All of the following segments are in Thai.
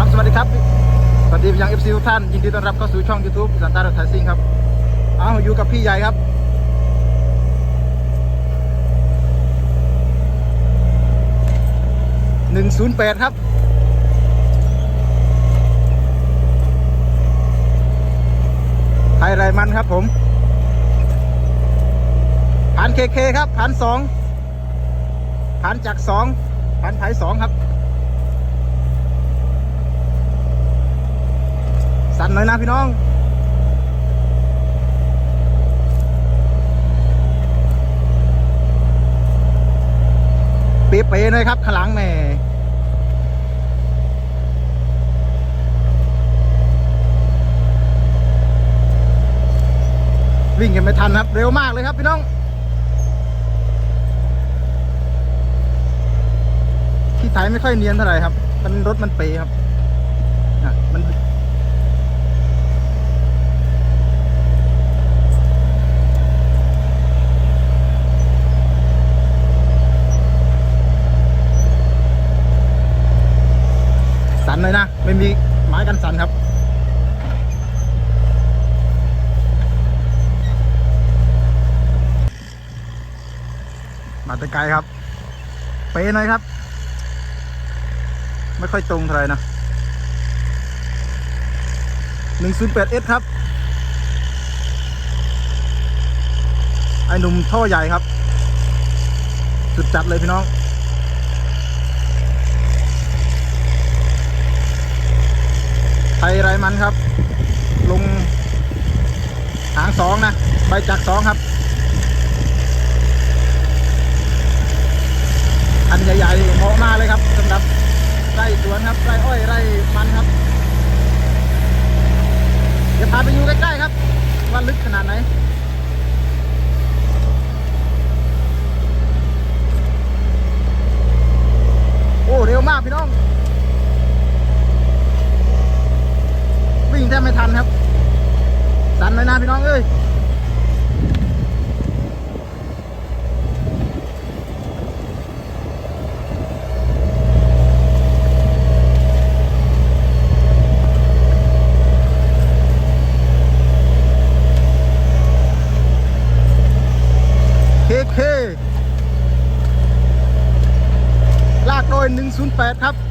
ครับสวัสดีครับสวัสดียังเอฟซีทุกท่านยินดีต้อนรับเข้าสู่ช่อง YouTube สันตาร์ไทยซิงครับเอาอยู่กับพี่ใหญ่ครับหนึ่งศูนย์แปดครับไทยไรมันครับผมผ่านเคเคครับผ่านสองผ่านจากสองผ่านไผ่สองครับ สั่นหน่อยนะพี่น้องเป๊ะๆเลยครับขลังแม่วิ่งกันไม่ทันครับ เร็วมากเลยครับพี่น้อง ที่ไทยไม่ค่อยเนียนเท่าไหร่ครับ มันรถมันเปครับอะมัน สันเลยนะ ไม่มีไม้กัน สันครับมาแตะไกลครับเป๊ะหน่อยครับ ไม่ค่อยตรงเท่าไหร่นะหนึ่งศูนย์แปดเอสครับ ไอหนุ่มท่อใหญ่ครับ สุดจัดเลยพี่น้อง ไทยไรมันครับ ลงหางสองนะใบจักสองครับ อันใหญ่ๆเหมาะมากเลยครับสำหรับไร่สวนครับไร่อ้อยไร่มันครับ เดี๋ยวพาไปดูใกล้ๆครับ ว่าลึกขนาดไหนโอ้เร็วมากพี่น้องแทบไม่ทันครับ สันเลยนะ พี่น้องเอ้ยเคเคลากโดย108 ครับ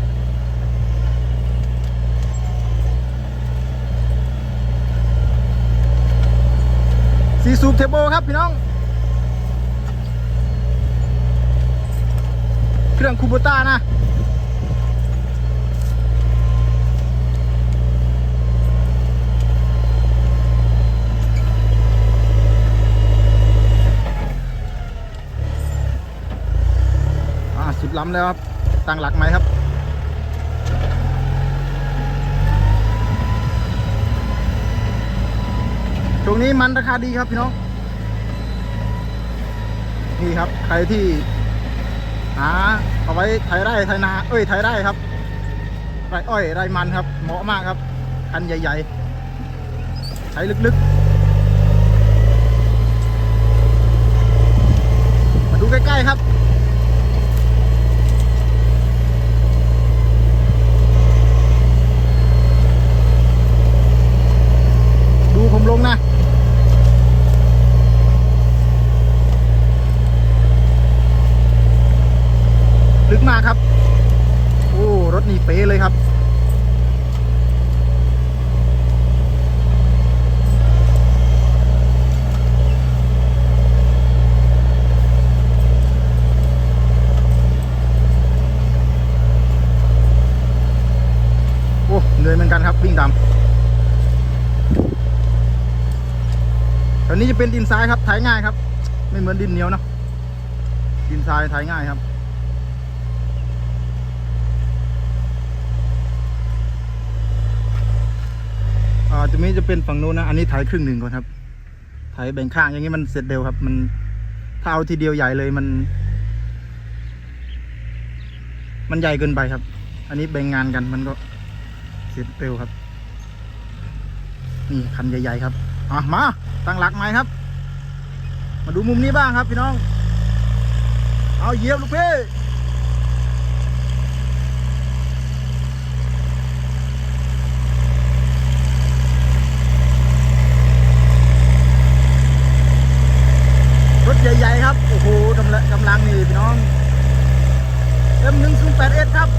สูบเทอร์โบครับพี่น้อง เครื่องคูโบต้านะอ่าสุดล้ำแล้วครับ ตั้งหลักไหมครับ ช่วงนี้มันราคาดีครับพี่น้อง นี่ครับ ใครที่หาเอาไว้ไถไร่ไถนา เอ้ยไถไร่ครับ ไรอ้อยไรมันครับ เหมาะมากครับคันใหญ่ๆใช้ลึกๆ มาดูใกล้ๆครับ ดูผมลงนะ ลึกมากครับ โอ้ รถนี่ เลยครับ โอ้เหนื่อยเหมือนกันครับวิ่งดำตอนนี้จะเป็นดินทรายครับถ่ายง่ายครับ ไม่เหมือนดินเหนียวนะดินทรายถ่ายง่ายครับ อ่าจะมีจะเป็นฝั่งนู้นนะ อันนี้ถ่ายครึ่งหนึ่งก่อนครับถ่ายแบ่งข้างอย่างนี้มันเสร็จเร็วครับ มันถ้าเอาทีเดียวใหญ่เลยมัน มันใหญ่เกินไปครับ อันนี้แบ่งงานกันมันก็เสร็จเร็วครับ นี่คันใหญ่ๆครับอะมา ตั้งหลักใหมครับ มาดูมุมนี้บ้างครับพี่น้อง เอาเยียบลูกพี่รถใหญ่ๆครับ โอ้โห กำลังนี่พี่น้อง M1081 ครับ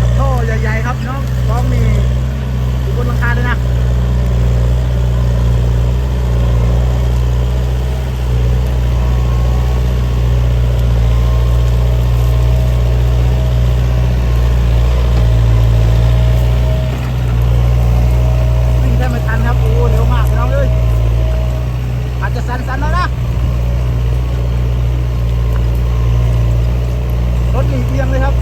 กับท่อใหญ่ๆครับพี่น้องกล้องนี่อยู่บนหลังคาเลยนะ วิ่งแทบไม่ทันครับ โอ้เร็วมากพี่น้องเอ้ยอาจจะสั่นๆแล้วนะ รถหนีเอียงเลยครับ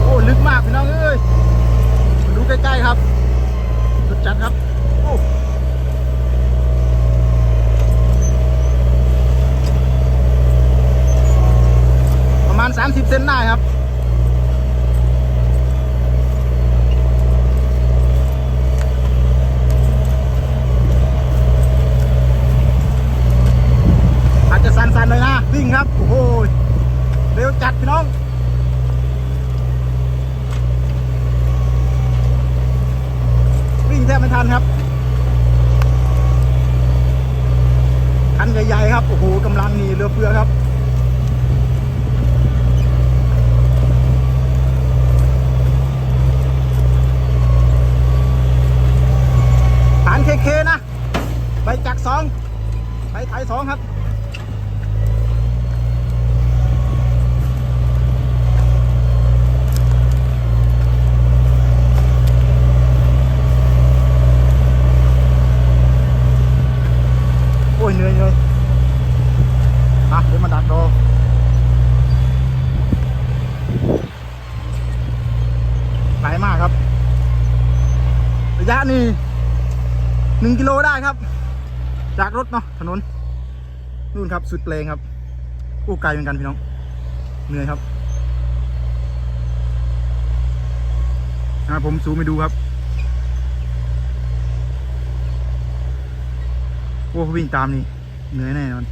โอ้ ลึกมากพี่น้องเอ้ย มาดูใกล้ๆครับสุด จัดครับประมาณ 30 เซนได้ครับอาจจะสั่นๆเลยนะวิ่งครับ โอ้โหเร็วจัดพี่น้อง วิ่ง แทบไม่ทันครับ คันใหญ่ๆครับ โอ้โหกำลังนี่เรือเฟือครับฐานเคเคนะ ใบจักรสองใบไถสองครับ โอ้ยเหนื่อยเลยอะเดี๋ยว มาดักรอไกลมากครับ ระยะนี่หนึ่งกิโลได้ครับ จากรถเนาะถนนนู่นครับ สุดเพลงครับโอ้ไกลเหมือนกันพี่น้อง เหนื่อยครับอะผมซูมไปดูครับโอ้วิ่งตามนี่เหนื่อยแน่นอน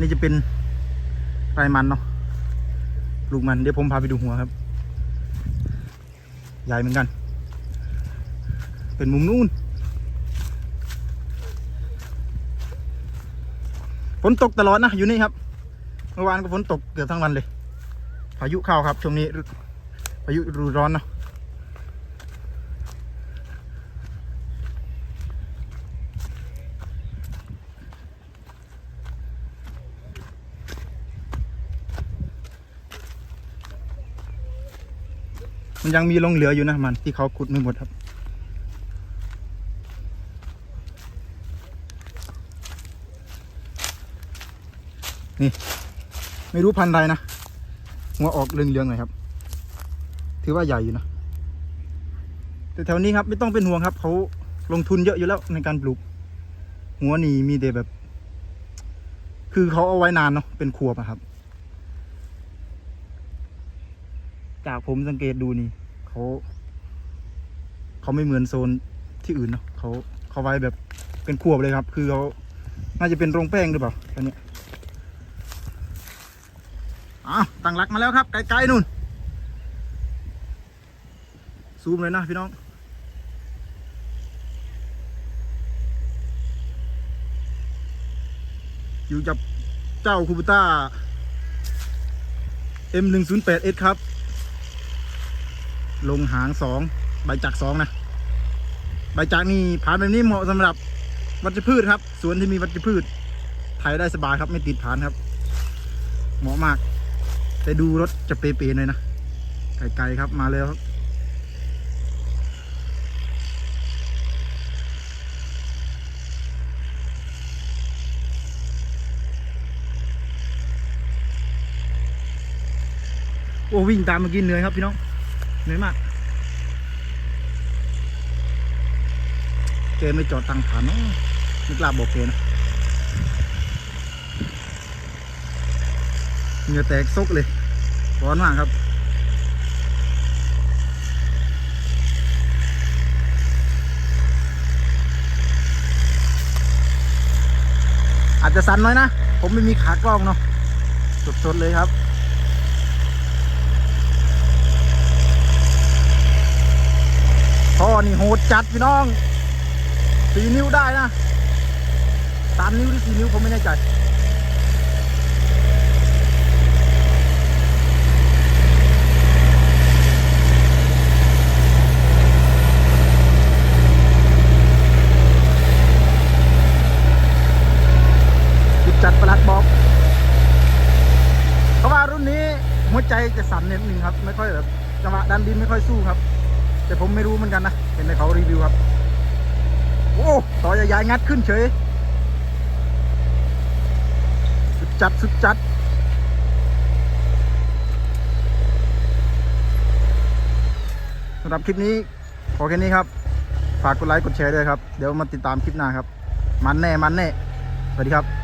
นี่จะเป็นไรมันเนาะลูกมันเดี๋ยวผมพาไปดูหัวครับ ใหญ่เหมือนกัน เป็นมุมนู้นฝนตกตลอดนะอยู่นี่ครับ เมื่อวานก็ฝนตกเกือบทั้งวันเลย พายุเข้าครับช่วงนี้พายุฤดูร้อนเนาะ มันยังมีลงเหลืออยู่นะมันที่เขาขุดไม่หมดครับ นี่ ไม่รู้พันธุ์ใดนะหัวออกเรืองๆหน่อยครับ ถือว่าใหญ่อยู่นะแต่แถวนี้ครับไม่ต้องเป็นห่วงครับเขาลงทุนเยอะอยู่แล้วในการปลูก หัวนี่มีแต่แบบ คือเขาเอาไว้นานเนาะเป็นขวบอะครับ จากผมสังเกตดูนี่เขาเขาไม่เหมือนโซนที่อื่นเนาะเขาเขาไว้แบบเป็นขวบเลยครับ คือเขาน่าจะเป็นโรงแป้งหรือเปล่าตอนนี้อ้าวตั้งหลักมาแล้วครับ ไกลๆนู่น ซูมเลยนะพี่น้องอยู่กับเจ้าคูบูต้า M108S ครับ ลงหางสองใบจักสองนะ ใบจักนี่ผ่านแบบนี้เหมาะสำหรับวัชพืชครับ สวนที่มีวัชพืชถ่ายได้สบายครับไม่ติดผ่านครับ เหมาะมาก แต่ดูรถจะเปเๆหน่อยนะไกลๆครับมาแล้วครับโอ้วิ่งตามเมื่อกี้เหนื่อยครับพี่น้อง เหนื่อยมากเกมไม่จอดทางผ่านเนาะไม่กล้าบอกเกนะเหงื่อแตกซกเลย ร้อนมากครับอาจจะสั่นน้อยนะ ผมไม่มีขากล้องเนาะสดๆเลยครับ ท่อนี่โหดจัดพี่น้องสี่นิ้วได้นะสามนิ้วหรือสี่นิ้วผมไม่แน่ใจจุดจัดประหลัดบอกเพราะว่ารุ่นนี้หัวใจจะสั่นนิดนึงครับ ไม่ค่อยแบบจังหวะดันดินไม่ค่อยสู้ครับ แต่ผมไม่รู้เหมือนกันนะ เห็นในเขารีวิวครับ โอ้ต่อใหญ่ๆงัดขึ้นเฉย สุดจัด สุดจัด สำหรับคลิปนี้ ขอแค่นี้ครับ ฝากกดไลค์ กดแชร์ด้วยครับ เดี๋ยวมาติดตามคลิปหน้าครับ มันแน่ มันแน่ สวัสดีครับ